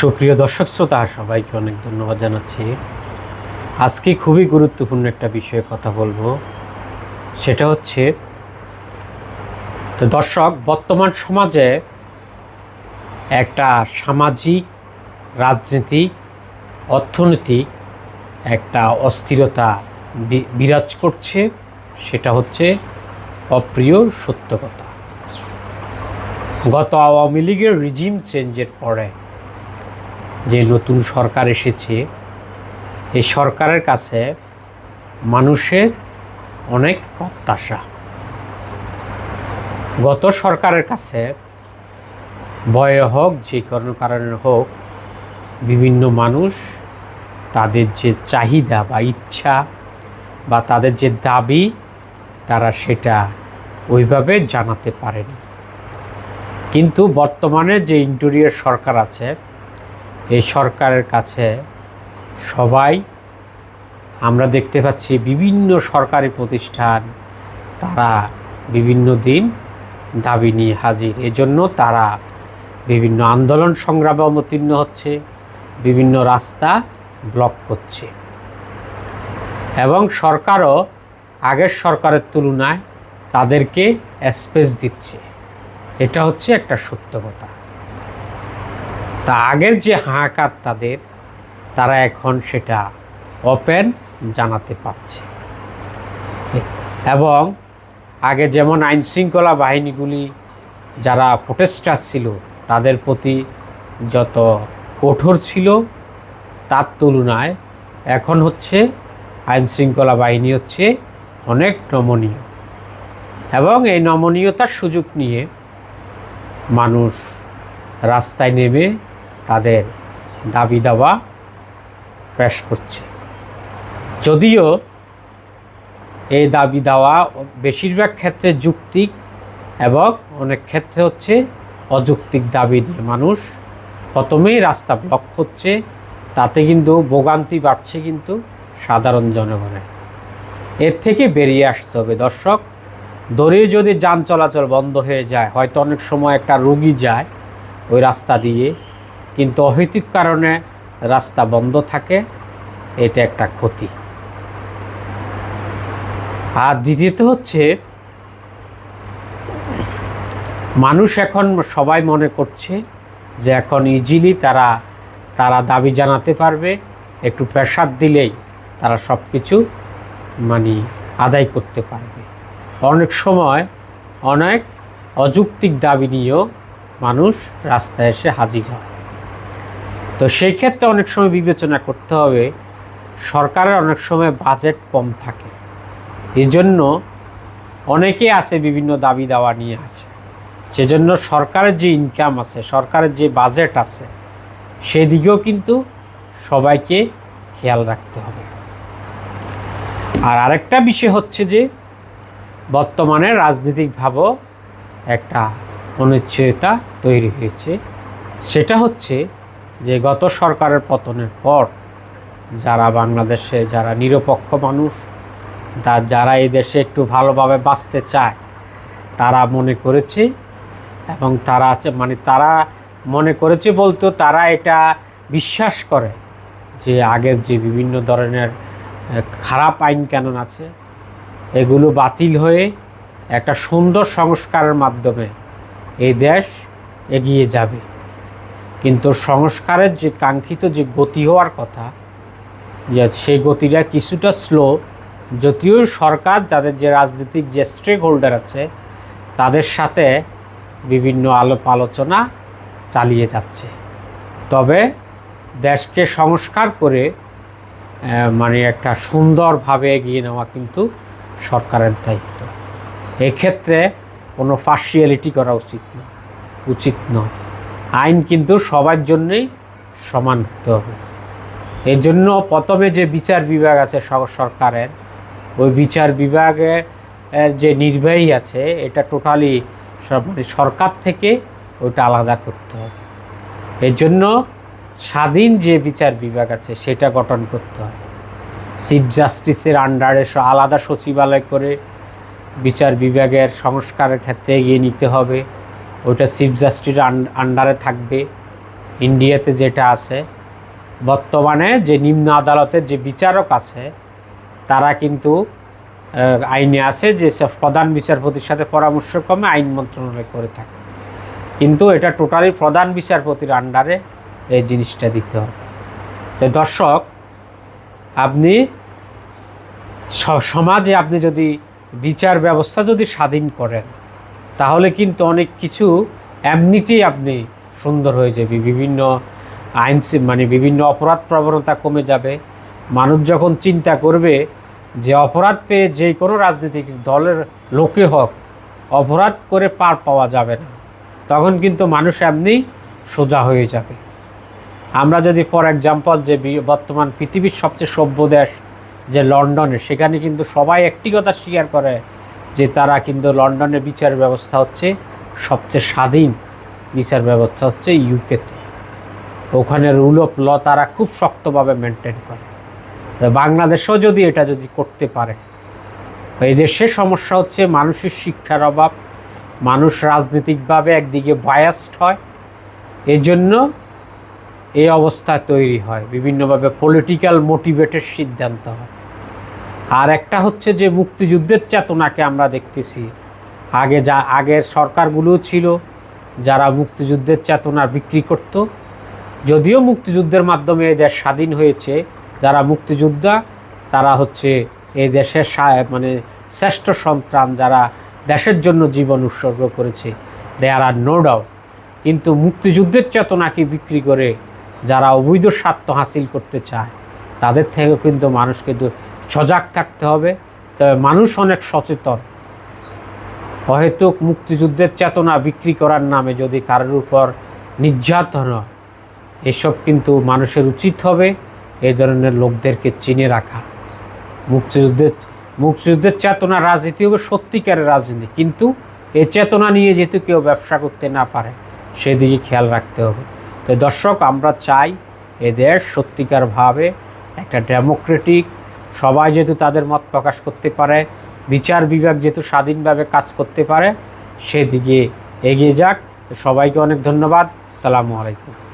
সুপ্রিয় দর্শক শ্রোতা, সবাইকে অনেক ধন্যবাদ জানাচ্ছি। আজকে খুবই গুরুত্বপূর্ণ একটা বিষয়ে কথা বলব। সেটা হচ্ছে, তো দর্শক, বর্তমান সমাজে একটা সামাজিক, রাজনীতিক, অর্থনৈতিক একটা অস্থিরতা বিরাজ করছে। সেটা হচ্ছে অপ্রিয় সত্য কথা। গত আওয়ামী লীগের রিজিম চেঞ্জের পরে যে নতুন সরকার এসেছে, এই সরকারের কাছে মানুষের অনেক প্রত্যাশা। গত সরকারের কাছে ভয়ে হোক, যে কোনো কারণে হোক, বিভিন্ন মানুষ তাদের যে চাহিদা বা ইচ্ছা বা তাদের যে দাবি, তারা সেটা ওইভাবে জানাতে পারেনি। কিন্তু বর্তমানে যে ইন্টেরিয়র সরকার আছে এই সরকারের কাছে সবাই, আমরা দেখতে পাচ্ছি বিভিন্ন সরকারি প্রতিষ্ঠান, তারা বিভিন্ন দিন দাবি নিয়ে হাজির। এজন্য তারা বিভিন্ন আন্দোলন সংগ্রামে অবতীর্ণ হচ্ছে, বিভিন্ন রাস্তা ব্লক করছে। এবং সরকারও আগের সরকারের তুলনায় তাদেরকে স্পেস দিচ্ছে। এটা হচ্ছে একটা সত্য কথা। তা আগের যে হাহাকার তাদের, তারা এখন সেটা ওপেন জানাতে পারছে। এবং আগে যেমন আইন শৃঙ্খলা বাহিনীগুলি যারা প্রোটেস্টার ছিল, তাদের প্রতি যত কঠোর ছিল, তার তুলনায় এখন হচ্ছে আইন শৃঙ্খলা বাহিনী হচ্ছে অনেক নমনীয়। এবং এই নমনীয়তার সুযোগ নিয়ে মানুষ রাস্তায় নেমে তাদের দাবি দাওয়া পেশ করছে। যদিও এই দাবি দাওয়া বেশিরভাগ ক্ষেত্রে যুক্তিক এবং অনেক ক্ষেত্রে হচ্ছে অযৌক্তিক দাবি নিয়ে মানুষ প্রথমেই রাস্তা ব্লক করছে, তাতে কিন্তু ভোগান্তি বাড়ছে কিন্তু সাধারণ জনগণের এর থেকে বেরিয়ে আসতে হবে দর্শক। দড়ি যদি যান চলাচল বন্ধ হয়ে যায়, হয়তো অনেক সময় একটা রুগী যায় ওই রাস্তা দিয়ে কিন্তু অহেতুক কারণে রাস্তা বন্ধ থাকে, এটা একটা ক্ষতি। আর দ্বিতীয়ত হচ্ছে, মানুষ এখন সবাই মনে করছে যে এখন ইজিলি তারা তারা দাবি জানাতে পারবে, একটু প্রেশার দিলেই তারা সব কিছু মানে আদায় করতে পারবে। অনেক সময় অনেক অযৌক্তিক দাবি নিয়েও মানুষ রাস্তায় এসে হাজির হয়। তো সেই ক্ষেত্রে অনেক সময় বিবেচনা করতে হবে, সরকারের অনেক সময় বাজেট কম থাকে। এই জন্য অনেকে আছে বিভিন্ন দাবি দাওয়া নিয়ে আছে। সেজন্য সরকারের যে ইনকাম আছে, সরকারের যে বাজেট আছে, সেদিকেও কিন্তু সবাইকে খেয়াল রাখতে হবে। আর আরেকটা বিষয় হচ্ছে যে, বর্তমানে রাজনৈতিকভাবেও একটা অনিশ্চয়তা তৈরি হয়েছে। সেটা হচ্ছে যে গত সরকারের পতনের পর যারা বাংলাদেশে যারা নিরপেক্ষ মানুষ, তা যারা এই দেশে একটু ভালোভাবে বাঁচতে চায়, তারা মনে করেছে এবং তারা আছে- মানে তারা মনে করেছে বলতো তারা এটা বিশ্বাস করে যে আগের যে বিভিন্ন ধরনের খারাপ আইন কানুন আছে, এগুলো বাতিল হয়ে একটা সুন্দর সংস্কারের মাধ্যমে এই দেশ এগিয়ে যাবে। কিন্তু সংস্কারের যে কাঙ্ক্ষিত যে গতি হওয়ার কথা, যে সেই গতিটা কিছুটা স্লো যদিও সরকার যাদের যে রাজনৈতিক যে স্টেক হোল্ডার আছে, তাদের সাথে বিভিন্ন আলোপ আলোচনা চালিয়ে যাচ্ছে। তবে দেশকে সংস্কার করে মানে একটা সুন্দরভাবে এগিয়ে নেওয়া কিন্তু সরকারের দায়িত্ব। এক্ষেত্রে কোনো পার্সিয়ালিটি করা উচিত না, উচিত নয়। আইন কিন্তু সবার জন্যই সমান হতে হবে। এই জন্য প্রথমে যে বিচার বিভাগ আছে সরকারের, ওই বিচার বিভাগের যে নির্বাহী আছে, এটা টোটালি মানে সরকার থেকে ওইটা আলাদা করতে হবে। এই জন্য স্বাধীন যে বিচার বিভাগ আছে, সেটা গঠন করতে হবে। চিফ জাস্টিসের আন্ডারে আলাদা সচিবালয় করে বিচার বিভাগের সংস্কারের ক্ষেত্রে এগিয়ে নিতে হবে। ওইটা চিফ জাস্টিসের আন্ডারে থাকবে। ইন্ডিয়াতে যেটা আছে, বর্তমানে যে নিম্ন আদালতের যে বিচারক আছে, তারা কিন্তু আইনে আছে যে সব প্রধান বিচারপতির সাথে পরামর্শক্রমে আইন মন্ত্রণালয় করে থাকে। কিন্তু এটা টোটালি প্রধান বিচারপতির আন্ডারে এই জিনিসটা দিতে হবে। তো দর্শক, আপনি সমাজে আপনি যদি বিচার ব্যবস্থা যদি স্বাধীন করেন তাহলে কিন্তু অনেক কিছু এমনিতেই আপনি সুন্দর হয়ে যাবে। বিভিন্ন আইন মানে বিভিন্ন অপরাধ প্রবণতা কমে যাবে। মানুষ যখন চিন্তা করবে যে অপরাধ পেয়ে যে কোনো রাজনৈতিক দলের লোকে হোক, অপরাধ করে পার পাওয়া যাবে না। তখন কিন্তু মানুষ এমনি সোজা হয়ে যাবে। আমরা যদি ফর এক্সাম্পল যে বর্তমান পৃথিবীর সবচেয়ে সভ্য দেশ যে লন্ডনে, সেখানে কিন্তু সবাই একটি কথা স্বীকার করে যে তারা কিন্তু লন্ডনের বিচার ব্যবস্থা হচ্ছে, সবচেয়ে স্বাধীন বিচার ব্যবস্থা হচ্ছে ইউকেতে। ওখানে রুল অফ ল তারা খুব শক্তভাবে মেনটেন করে। বাংলাদেশেও যদি এটা যদি করতে পারে এই দেশের সমস্যা হচ্ছে মানুষের শিক্ষার অভাব, মানুষ রাজনৈতিকভাবে একদিকে বায়াসড হয় এই জন্য এই অবস্থা তৈরি হয়। বিভিন্নভাবে পলিটিক্যাল মোটিভেটেড সিদ্ধান্ত হয়। আর একটা হচ্ছে যে মুক্তিযুদ্ধের চেতনাকে আমরা দেখতেছি। আগে যা, আগের সরকারগুলোও ছিল যারা মুক্তিযুদ্ধের চেতনা বিক্রি করত। যদিও মুক্তিযুদ্ধের মাধ্যমে এই দেশ স্বাধীন হয়েছে, যারা মুক্তিযোদ্ধা, তারা হচ্ছে এই দেশের মানে শ্রেষ্ঠ সন্তান যারা দেশের জন্য জীবন উৎসর্গ করেছে। দেয়ার আর নো ডাউট কিন্তু মুক্তিযুদ্ধের চেতনাকে বিক্রি করে যারা অবৈধ স্বার্থ হাসিল করতে চায়, তাদের থেকেও কিন্তু মানুষ কিন্তু সজাগ থাকতে হবে। তবে মানুষ অনেক সচেতন। হয়তো মুক্তিযুদ্ধের চেতনা বিক্রি করার নামে যদি কারোর উপর নির্যাতন হয়, এসব কিন্তু মানুষের উচিত হবে এই ধরনের লোকদেরকে চিনে রাখা। মুক্তিযুদ্ধের মুক্তিযুদ্ধের চেতনা রাজনীতি হবে সত্যিকারের রাজনীতি। কিন্তু এই চেতনা নিয়ে যেহেতু কেউ ব্যবসা করতে না পারে, সেদিকে খেয়াল রাখতে হবে। তো দর্শক, আমরা চাই এ দেশ সত্যিকারভাবে একটা ডেমোক্রেটিক সবাই যেহেতু তাদের মত প্রকাশ করতে পারে, বিচার বিভাগ যেহেতু স্বাধীনভাবে কাজ করতে পারে, সেদিকে এগিয়ে যাক। সবাইকে অনেক ধন্যবাদ। সালামু আলাইকুম।